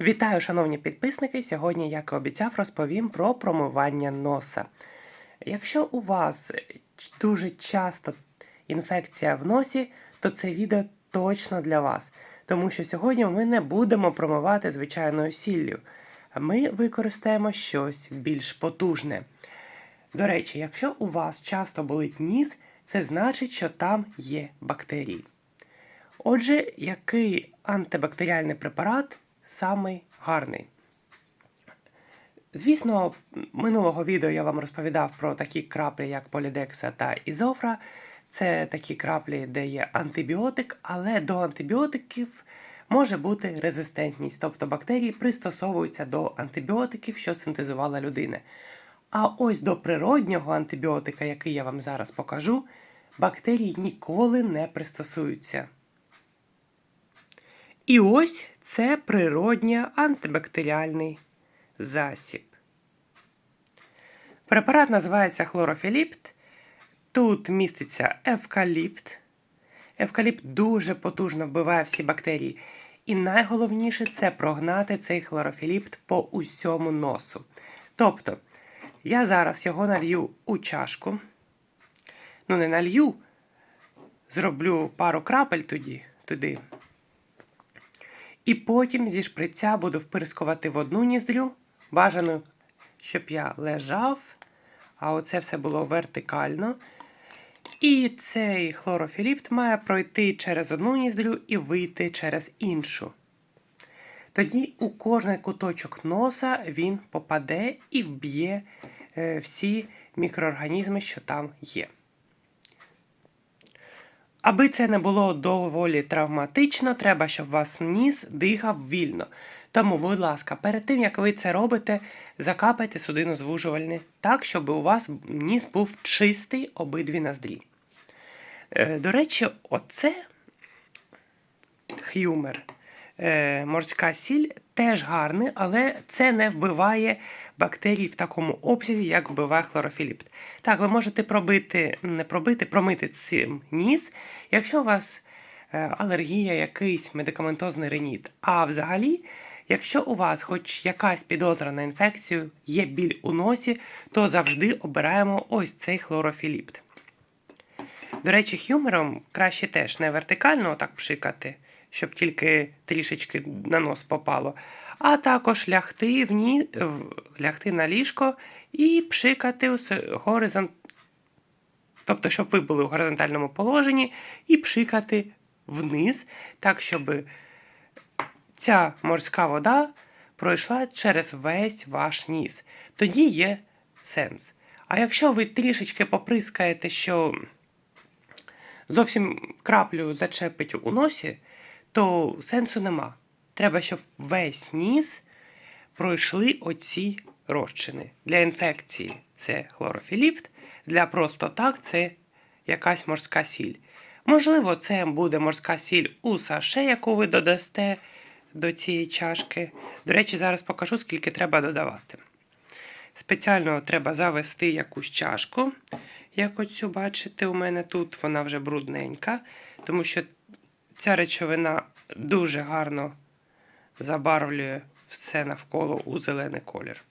Вітаю, шановні підписники! Сьогодні, як і обіцяв, розповім про промивання носа. Якщо у вас дуже часто інфекція в носі, то це відео точно для вас. Тому що сьогодні ми не будемо промивати звичайною сіллю. Ми використаємо щось більш потужне. До речі, якщо у вас часто болить ніс, це значить, що там є бактерії. Отже, який антибактеріальний препарат самий гарний? Звісно, минулого відео я вам розповідав про такі краплі, як полідекса та ізофра. Це такі краплі, де є антибіотик, але до антибіотиків може бути резистентність, тобто бактерії пристосовуються до антибіотиків, що синтезувала людина. А ось до природнього антибіотика, який я вам зараз покажу, бактерії ніколи не пристосуються. І ось це природній антибактеріальний засіб. Препарат називається хлорофіліпт. Тут міститься евкаліпт. Евкаліпт дуже потужно вбиває всі бактерії. І найголовніше це прогнати цей хлорофіліпт по усьому носу. Тобто, я зараз його налью у чашку. Ну, не налью, зроблю пару крапель тоді, туди. І потім зі шприця буду впирскувати в одну ніздрю. Бажано, щоб я лежав, а оце все було вертикально. І цей хлорофіліпт має пройти через одну ніздрю і вийти через іншу. Тоді у кожний куточок носа він попаде і вб'є е, всі мікроорганізми, що там є. Аби це не було доволі травматично, треба, щоб вас ніс дихав вільно. Тому, будь ласка, перед тим як ви це робите, закапайте судину звужувальне так, щоб у вас ніс був чистий обидві ноздрі. Е, До речі, оце х'юмер, морська сіль теж гарний, але це не вбиває бактерій в такому обсязі, як вбиває хлорофіліпт. Так, ви можете пробити, не пробити, промити цим ніс, якщо у вас е, алергія, якийсь медикаментозний реніт. А взагалі, якщо у вас хоч якась підозра на інфекцію, є біль у носі, то завжди обираємо ось цей хлорофіліпт. До речі, хюмером краще теж не вертикально так пшикати, щоб тільки трішечки на нос попало, а також лягти в ні, лягти на ліжко і пшикати горизонт. Тобто, щоб ви були у горизонтальному положенні, і пшикати вниз, так, щоб ця морська вода пройшла через весь ваш ніс. Тоді є сенс. А якщо ви трішечки поприскаєте, що зовсім краплю зачепить у носі, то сенсу нема. Треба, щоб весь ніс пройшли оці розчини. Для інфекції це хлорофіліпт, для просто так це якась морська сіль. Можливо, це буде морська сіль у саше, яку ви додасте до цієї чашки. До речі, зараз покажу, скільки треба додавати. Спеціально треба завести якусь чашку, як оцю бачите, у мене тут вона вже брудненька, тому що ця речовина дуже гарно забарвлює все навколо у зелений колір.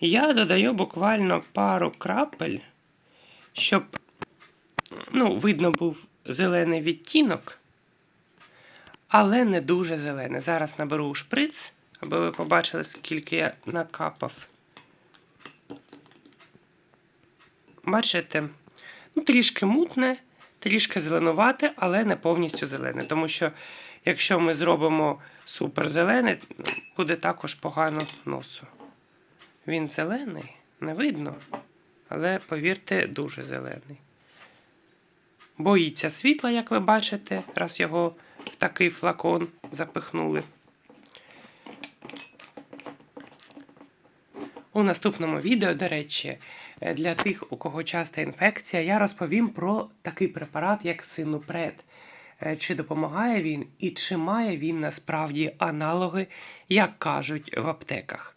Я додаю буквально пару крапель, щоб ну, видно був зелений відтінок, але не дуже зелений. Зараз наберу шприц, аби ви побачили, скільки я накапав. Бачите, ну, трішки мутне, трішки зеленувате, але не повністю зелене. Тому що якщо ми зробимо супер зелене, буде також погано носу. Він зелений, не видно, але повірте, дуже зелений. Боїться світла, як ви бачите, раз його в такий флакон запихнули. У наступному відео, до речі, е, для тих, у кого часта інфекція, я розповім про такий препарат, як синупред. Е, Чи допомагає він і чи має він насправді аналоги, як кажуть в аптеках.